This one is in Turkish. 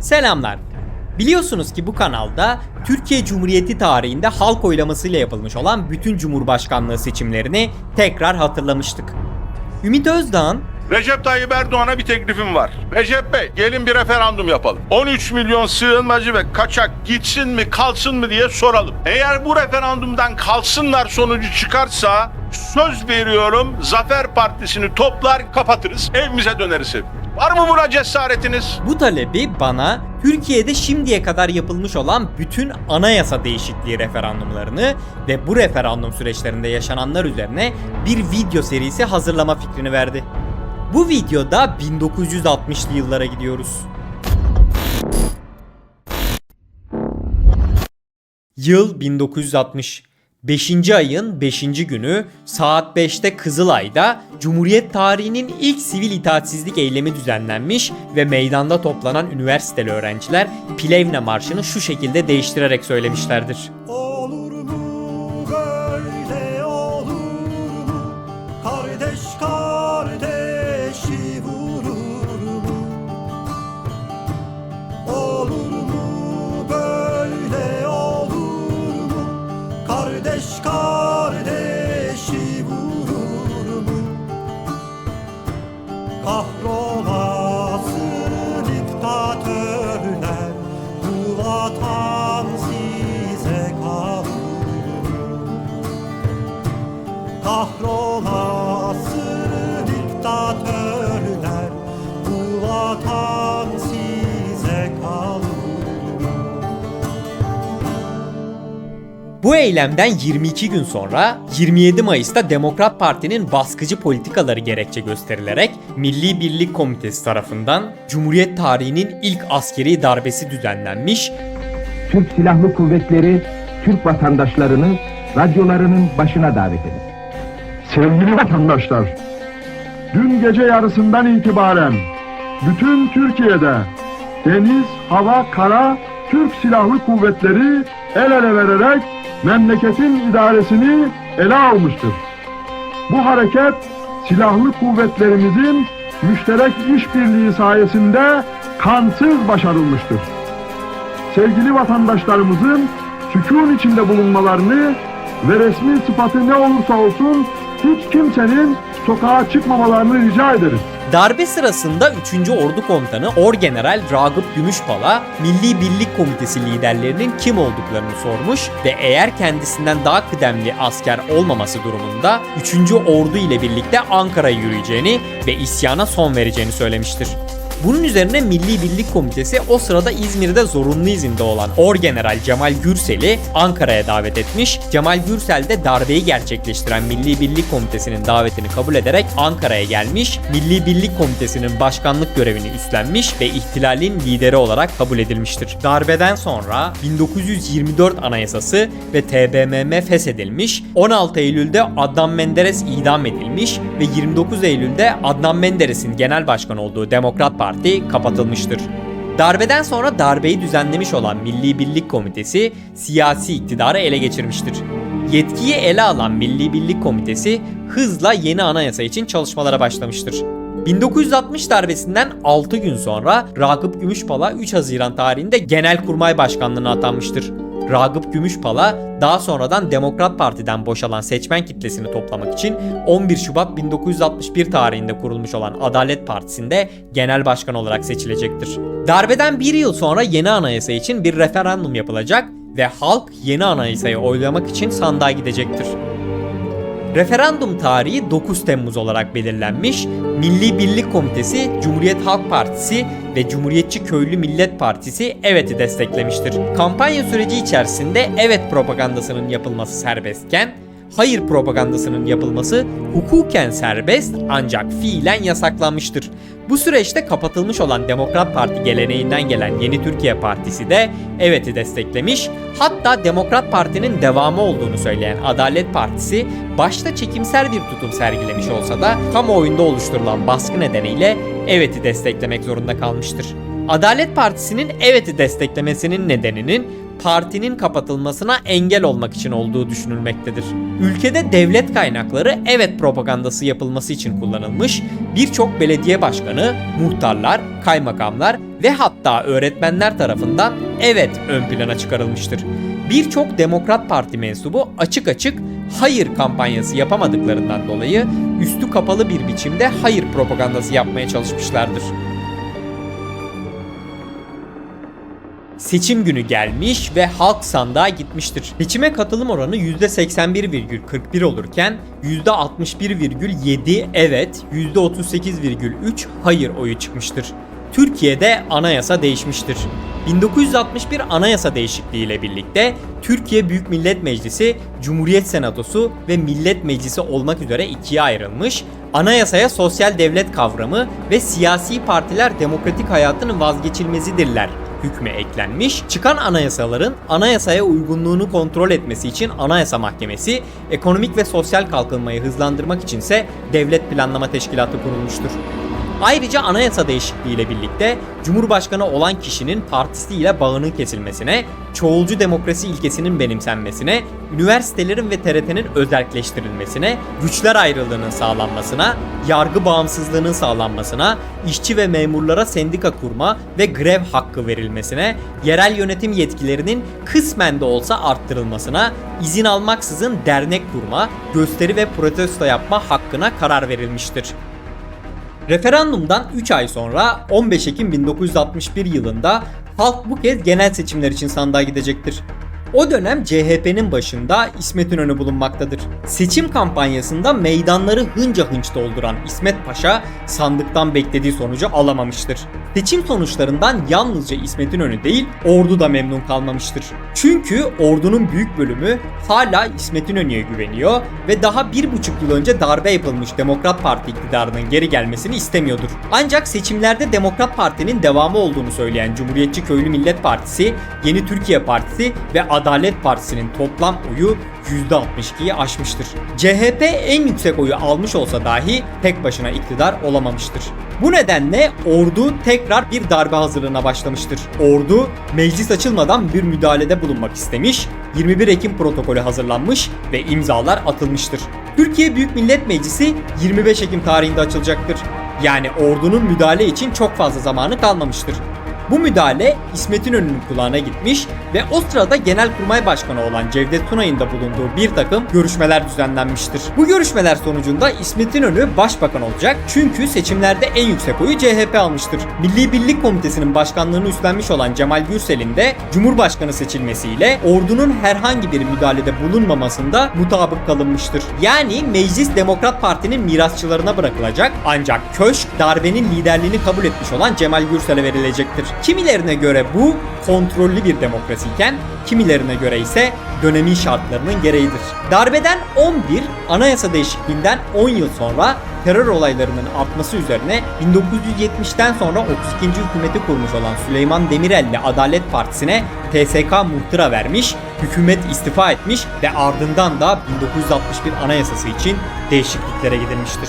Selamlar. Biliyorsunuz ki bu kanalda Türkiye Cumhuriyeti tarihinde halk oylamasıyla yapılmış olan bütün cumhurbaşkanlığı seçimlerini tekrar hatırlamıştık. Ümit Özdağ'ın Recep Tayyip Erdoğan'a bir teklifim var. Recep Bey gelin bir referandum yapalım. 13 milyon sığınmacı ve kaçak gitsin mi kalsın mı diye soralım. Eğer bu referandumdan kalsınlar sonucu çıkarsa söz veriyorum Zafer Partisi'ni toplar kapatırız evimize döneriz. Var mı buna cesaretiniz? bu talebi bana Türkiye'de şimdiye kadar yapılmış olan bütün anayasa değişikliği referandumlarını ve bu referandum süreçlerinde yaşananlar üzerine bir video serisi hazırlama fikrini verdi. Bu videoda 1960'lı yıllara gidiyoruz. Yıl 1960. 5. ayın 5. günü saat 5'te Kızılay'da Cumhuriyet tarihinin ilk sivil itaatsizlik eylemi düzenlenmiş ve meydanda toplanan üniversiteli öğrenciler Plevne Marşı'nı şu şekilde değiştirerek söylemişlerdir. Kardeş kardeşi vurur mu? Kahrolasın diktatörler Bu vatan size kalır. Kahrolasın Bu eylemden 22 gün sonra 27 Mayıs'ta Demokrat Parti'nin baskıcı politikaları gerekçe gösterilerek Milli Birlik Komitesi tarafından Cumhuriyet tarihinin ilk askeri darbesi düzenlenmiş Türk Silahlı Kuvvetleri Türk vatandaşlarını radyolarının başına davet eder. Sevgili vatandaşlar, dün gece yarısından itibaren bütün Türkiye'de deniz, hava, kara Türk Silahlı Kuvvetleri el ele vererek memleketin idaresini ele almıştır. Bu hareket silahlı kuvvetlerimizin müşterek işbirliği sayesinde kansız başarılmıştır. Sevgili vatandaşlarımızın sükun içinde bulunmalarını ve resmi sıfatı ne olursa olsun hiç kimsenin sokağa çıkmamalarını rica ederiz. Darbe sırasında 3. Ordu Komutanı Orgeneral Ragıp Gümüşpala, Milli Birlik Komitesi liderlerinin kim olduklarını sormuş ve eğer kendisinden daha kıdemli asker olmaması durumunda 3. Ordu ile birlikte Ankara'ya yürüyeceğini ve isyana son vereceğini söylemiştir. Bunun üzerine Milli Birlik Komitesi o sırada İzmir'de zorunlu izinde olan Orgeneral Cemal Gürsel'i Ankara'ya davet etmiş. Cemal Gürsel de darbeyi gerçekleştiren Milli Birlik Komitesi'nin davetini kabul ederek Ankara'ya gelmiş. Milli Birlik Komitesi'nin başkanlık görevini üstlenmiş ve ihtilalin lideri olarak kabul edilmiştir. Darbeden sonra 1924 Anayasası ve TBMM feshedilmiş. 16 Eylül'de Adnan Menderes idam edilmiş ve 29 Eylül'de Adnan Menderes'in genel başkan olduğu Demokrat Parti kapatılmıştır. Darbeden sonra darbeyi düzenlemiş olan Milli Birlik Komitesi siyasi iktidarı ele geçirmiştir. Yetkiyi ele alan Milli Birlik Komitesi hızla yeni anayasa için çalışmalara başlamıştır. 1960 darbesinden 6 gün sonra Ragıp Gümüşpala 3 Haziran tarihinde Genelkurmay Başkanlığına atanmıştır. Ragıp Gümüşpala daha sonradan Demokrat Parti'den boşalan seçmen kitlesini toplamak için 11 Şubat 1961 tarihinde kurulmuş olan Adalet Partisi'nde genel başkan olarak seçilecektir. Darbeden bir yıl sonra yeni anayasa için bir referandum yapılacak ve halk yeni anayasayı oylamak için sandığa gidecektir. Referandum tarihi 9 Temmuz olarak belirlenmiş. Milli Birlik Komitesi, Cumhuriyet Halk Partisi ve Cumhuriyetçi Köylü Millet Partisi evet'i desteklemiştir. Kampanya süreci içerisinde evet propagandasının yapılması serbestken hayır propagandasının yapılması hukuken serbest ancak fiilen yasaklanmıştır. Bu süreçte kapatılmış olan Demokrat Parti geleneğinden gelen Yeni Türkiye Partisi de evet'i desteklemiş. Hatta Demokrat Parti'nin devamı olduğunu söyleyen Adalet Partisi başta çekimser bir tutum sergilemiş olsa da kamuoyunda oluşturulan baskı nedeniyle evet'i desteklemek zorunda kalmıştır. Adalet Partisi'nin evet'i desteklemesinin nedeninin partinin kapatılmasına engel olmak için olduğu düşünülmektedir. Ülkede devlet kaynakları evet propagandası yapılması için kullanılmış, birçok belediye başkanı, muhtarlar, kaymakamlar ve hatta öğretmenler tarafından evet ön plana çıkarılmıştır. Birçok Demokrat Parti mensubu açık açık hayır kampanyası yapamadıklarından dolayı üstü kapalı bir biçimde hayır propagandası yapmaya çalışmışlardır. Seçim günü gelmiş ve halk sandığa gitmiştir. Seçime katılım oranı %81,41 olurken %61,7 evet, %38,3 hayır oyu çıkmıştır. Türkiye'de anayasa değişmiştir. 1961 anayasa değişikliği ile birlikte Türkiye Büyük Millet Meclisi, Cumhuriyet Senatosu ve Millet Meclisi olmak üzere ikiye ayrılmış, anayasaya sosyal devlet kavramı ve siyasi partiler demokratik hayatın vazgeçilmezidirler hükmü eklenmiş. Çıkan anayasaların anayasaya uygunluğunu kontrol etmesi için Anayasa Mahkemesi, ekonomik ve sosyal kalkınmayı hızlandırmak içinse Devlet Planlama Teşkilatı kurulmuştur. Ayrıca anayasa değişikliği ile birlikte Cumhurbaşkanı olan kişinin partisiyle bağının kesilmesine, çoğulcu demokrasi ilkesinin benimsenmesine, üniversitelerin ve TRT'nin özelleştirilmesine, güçler ayrılığının sağlanmasına, yargı bağımsızlığının sağlanmasına, işçi ve memurlara sendika kurma ve grev hakkı verilmesine, yerel yönetim yetkilerinin kısmen de olsa arttırılmasına, izin almaksızın dernek kurma, gösteri ve protesto yapma hakkına karar verilmiştir. Referandumdan 3 ay sonra 15 Ekim 1961 yılında halk bu kez genel seçimler için sandığa gidecektir. O dönem CHP'nin başında İsmet İnönü bulunmaktadır. Seçim kampanyasında meydanları hınca hınç dolduran İsmet Paşa sandıktan beklediği sonucu alamamıştır. Seçim sonuçlarından yalnızca İsmet İnönü değil, ordu da memnun kalmamıştır. Çünkü ordunun büyük bölümü hala İsmet İnönü'ye güveniyor ve daha bir buçuk yıl önce darbe yapılmış Demokrat Parti iktidarının geri gelmesini istemiyordur. Ancak seçimlerde Demokrat Parti'nin devamı olduğunu söyleyen Cumhuriyetçi Köylü Millet Partisi, Yeni Türkiye Partisi ve Adalet Partisi'nin toplam oyu %62'yi aşmıştır. CHP en yüksek oyu almış olsa dahi tek başına iktidar olamamıştır. Bu nedenle ordu tekrar bir darbe hazırlığına başlamıştır. Ordu meclis açılmadan bir müdahalede bulunmak istemiş, 21 Ekim protokolü hazırlanmış ve imzalar atılmıştır. Türkiye Büyük Millet Meclisi 25 Ekim tarihinde açılacaktır. Yani ordunun müdahale için çok fazla zamanı kalmamıştır. Bu müdahale İsmet İnönü'nün kulağına gitmiş ve o sırada Genelkurmay Başkanı olan Cevdet Tunay'ın da bulunduğu bir takım görüşmeler düzenlenmiştir. Bu görüşmeler sonucunda İsmet İnönü başbakan olacak çünkü seçimlerde en yüksek oyu CHP almıştır. Milli Birlik Komitesi'nin başkanlığını üstlenmiş olan Cemal Gürsel'in de Cumhurbaşkanı seçilmesiyle ordunun herhangi bir müdahalede bulunmamasında mutabık kalınmıştır. Yani meclis Demokrat Parti'nin mirasçılarına bırakılacak ancak köşk darbenin liderliğini kabul etmiş olan Cemal Gürsel'e verilecektir. Kimilerine göre bu kontrollü bir demokrasiyken kimilerine göre ise dönemin şartlarının gereğidir. Darbeden 11, anayasa değişikliğinden 10 yıl sonra terör olaylarının artması üzerine 1970'ten sonra 32. hükümeti kurmuş olan Süleyman Demirel'le Adalet Partisi'ne TSK muhtıra vermiş, hükümet istifa etmiş ve ardından da 1961 anayasası için değişikliklere gidilmiştir.